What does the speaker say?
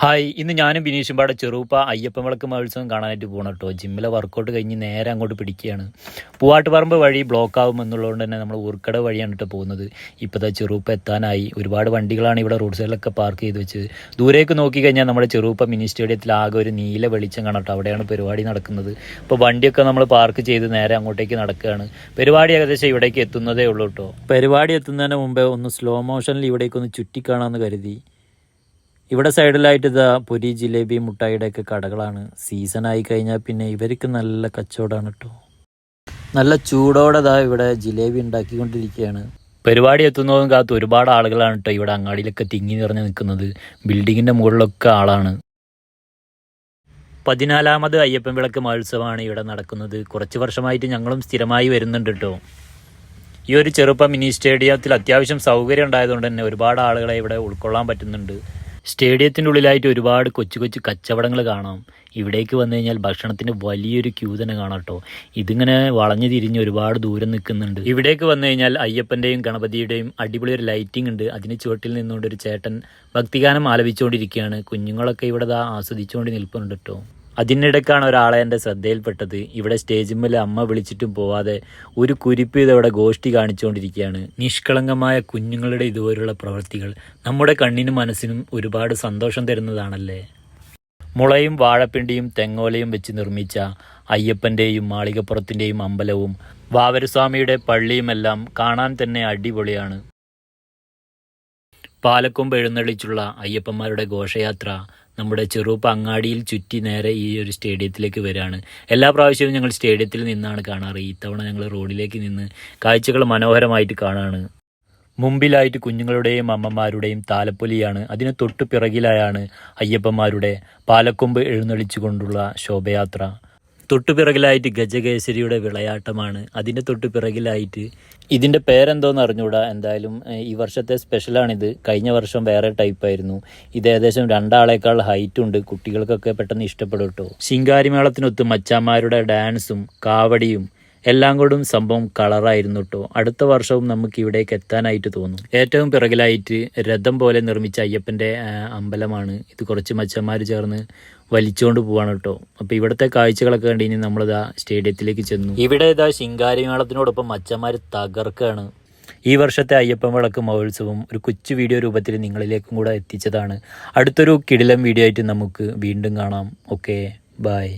Hi ഇന്ന് ഞാനും ബിനീഷും പാടെ ചെറുപ്പ അയ്യപ്പൻ വിളക്ക് മഹോത്സവം കാണാനായിട്ട് പോകണം കേട്ടോ ജിമ്മിലെ വർക്കൗട്ട് കഴിഞ്ഞ് നേരെ അങ്ങോട്ട് പിടിക്കുകയാണ്. പൂവാട്ടുപറമ്പ് വഴി ബ്ലോക്ക് ആകും എന്നുള്ളതുകൊണ്ട് തന്നെ നമ്മൾ ഊർക്കട വഴിയാണ് കേട്ടോ പോകുന്നത്. ഇപ്പോഴത്തെ ചെറുപ്പ എത്താനായി. ഒരുപാട് വണ്ടികളാണ് ഇവിടെ റോഡ് സൈഡിലൊക്കെ പാർക്ക് ചെയ്ത് വെച്ചത് ദൂരേക്ക് നോക്കി കഴിഞ്ഞാൽ നമ്മുടെ ചെറുപ്പ മിനി സ്റ്റേഡിയത്തിൽ ആകെ ഒരു നീല വെളിച്ചം കാണട്ടോ അവിടെയാണ് പരിപാടി നടക്കുന്നത്. ഇപ്പോൾ വണ്ടിയൊക്കെ നമ്മൾ പാർക്ക് ചെയ്ത് നേരെ അങ്ങോട്ടേക്ക് നടക്കുകയാണ്. പരിപാടി ഏകദേശം ഇവിടേക്ക് എത്തുന്നതേ ഉള്ളൂ കേട്ടോ പരിപാടി എത്തുന്നതിന് മുമ്പേ ഒന്ന് സ്ലോ മോഷനിൽ ഇവിടേക്ക് ഒന്ന് ചുറ്റിക്കാണാമെന്ന് കരുതി. ഇവിടെ സൈഡിലായിട്ട് ഇതാ പൊരി ജിലേബി മുട്ടായിയുടെ ഒക്കെ കടകളാണ്. സീസൺ ആയി കഴിഞ്ഞാൽ പിന്നെ ഇവർക്ക് നല്ല കച്ചവടമാണ് കേട്ടോ നല്ല ചൂടോടെ ഇതാ ഇവിടെ ജിലേബി ഉണ്ടാക്കിക്കൊണ്ടിരിക്കുകയാണ്. പരിപാടി എത്തുന്നതും കാത്ത് ഒരുപാട് ആളുകളാണ് കേട്ടോ ഇവിടെ അങ്ങാടിയിലൊക്കെ തിങ്ങി നിറഞ്ഞു നിൽക്കുന്നത്. ബിൽഡിങ്ങിന്റെ മുകളിലൊക്കെ ആളാണ്. പതിനാലാമത് അയ്യപ്പൻ വിളക്ക് മഹോത്സവമാണ് ഇവിടെ നടക്കുന്നത്. കുറച്ച് വർഷമായിട്ട് ഞങ്ങളും സ്ഥിരമായി വരുന്നുണ്ട് കേട്ടോ ഈ ഒരു ചെറുപ്പം മിനി സ്റ്റേഡിയത്തിൽ അത്യാവശ്യം സൗകര്യം ഉണ്ടായതുകൊണ്ട് തന്നെ ഒരുപാട് ആളുകളെ ഇവിടെ ഉൾക്കൊള്ളാൻ പറ്റുന്നുണ്ട്. സ്റ്റേഡിയത്തിന്റെ ഉള്ളിലായിട്ട് ഒരുപാട് കൊച്ചു കൊച്ചു കച്ചവടങ്ങൾ കാണാം. ഇവിടേക്ക് വന്നു കഴിഞ്ഞാൽ ഭക്ഷണത്തിന് വലിയൊരു ക്യൂ തന്നെ കാണാം കേട്ടോ ഇതിങ്ങനെ വളഞ്ഞു തിരിഞ്ഞ് ഒരുപാട് ദൂരം നിൽക്കുന്നുണ്ട്. ഇവിടേക്ക് വന്നു കഴിഞ്ഞാൽ അയ്യപ്പന്റെയും ഗണപതിയുടെയും അടിപൊളി ഒരു ലൈറ്റിംഗ് ഉണ്ട്. അതിന് ചുവട്ടിൽ നിന്നുകൊണ്ട് ഒരു ചേട്ടൻ ഭക്തിഗാനം ആലപിച്ചുകൊണ്ടിരിക്കുകയാണ്. കുഞ്ഞുങ്ങളൊക്കെ ഇവിടെ ആസ്വദിച്ചുകൊണ്ട് നിൽപ്പുണ്ട് കേട്ടോ അതിനിടയ്ക്കാണ് ഒരാളെ എന്റെ ശ്രദ്ധയിൽപ്പെട്ടത്. ഇവിടെ സ്റ്റേജിന്മേൽ അമ്മ വിളിച്ചിട്ടും പോവാതെ ഒരു കുരിപ്പ് ഇതവിടെ ഗോഷ്ടി കാണിച്ചുകൊണ്ടിരിക്കുകയാണ്. നിഷ്കളങ്കമായ കുഞ്ഞുങ്ങളുടെ ഇതുപോലുള്ള പ്രവൃത്തികൾ നമ്മുടെ കണ്ണിനും മനസ്സിനും ഒരുപാട് സന്തോഷം തരുന്നതാണല്ലേ? മുളയും വാഴപ്പിണ്ടിയും തെങ്ങോലയും വെച്ച് നിർമ്മിച്ച അയ്യപ്പന്റെയും മാളികപ്പുറത്തിന്റെയും അമ്പലവും വാവരസ്വാമിയുടെ പള്ളിയുമെല്ലാം കാണാൻ തന്നെ അടിപൊളിയാണ്. പാലക്കൊമ്പ് എഴുന്നള്ളിച്ചുള്ള അയ്യപ്പന്മാരുടെ ഘോഷയാത്ര നമ്മുടെ ചെറുപ്പ് അങ്ങാടിയിൽ ചുറ്റി നേരെ ഈ ഒരു സ്റ്റേഡിയത്തിലേക്ക് വരികയാണ് എല്ലാ പ്രാവശ്യവും ഞങ്ങൾ സ്റ്റേഡിയത്തിൽ നിന്നാണ് കാണാറ്. ഇത്തവണ ഞങ്ങൾ റോഡിലേക്ക് നിന്ന് കാഴ്ചകൾ മനോഹരമായിട്ട് കാണാണ്. മുമ്പിലായിട്ട് കുഞ്ഞുങ്ങളുടെയും അമ്മമാരുടെയും താലപ്പൊലിയാണ്. അതിന് തൊട്ടു പിറകിലായാണ് അയ്യപ്പന്മാരുടെ പാലക്കൊമ്പ് എഴുന്നള്ളിച്ചുകൊണ്ടുള്ള ശോഭയാത്ര. തൊട്ടു പിറകിലായിട്ട് ഗജകേസരിയുടെ വിളയാട്ടമാണ്. അതിന്റെ തൊട്ടുപിറകിലായിട്ട് ഇതിന്റെ പേരെന്തോന്ന് അറിഞ്ഞൂടാ? എന്തായാലും ഈ വർഷത്തെ സ്പെഷ്യലാണിത്. കഴിഞ്ഞ വർഷം വേറെ ടൈപ്പായിരുന്നു. ഇത് ഏകദേശം രണ്ടാളേക്കാൾ ഹൈറ്റ് ഉണ്ട് കുട്ടികൾക്കൊക്കെ പെട്ടെന്ന് ഇഷ്ടപ്പെടും കേട്ടോ. ശിങ്കാരിമേളത്തിനൊത്ത് മച്ചാമാരുടെ ഡാൻസും കാവടിയും എല്ലാം കൊണ്ടും സംഭവം കളറായിരുന്നു കേട്ടോ അടുത്ത വർഷവും നമുക്ക് ഇവിടേക്ക് എത്താനായിട്ട് തോന്നും. ഏറ്റവും പിറകിലായിട്ട് രഥം പോലെ നിർമ്മിച്ച അയ്യപ്പന്റെ അമ്പലമാണ്. ഇത് കുറച്ച് മച്ചന്മാർ ചേർന്ന് വലിച്ചുകൊണ്ട് പോവാണ് കേട്ടോ അപ്പോൾ ഇവിടുത്തെ കാഴ്ചകളൊക്കെ കണ്ട് ഇനി നമ്മളിതാ സ്റ്റേഡിയത്തിലേക്ക് ചെന്നു. ഇവിടെ ഇതാ ശിങ്കാരിമേളത്തിനോടൊപ്പം മച്ചന്മാർ തകർക്കാണ്. ഈ വർഷത്തെ അയ്യപ്പൻ വിളക്ക് മഹോത്സവം ഒരു കൊച്ചു വീഡിയോ രൂപത്തിൽ നിങ്ങളിലേക്കും കൂടെ എത്തിച്ചതാണ്. അടുത്തൊരു കിടിലം വീഡിയോ ആയിട്ട് നമുക്ക് വീണ്ടും കാണാം. Okay bye.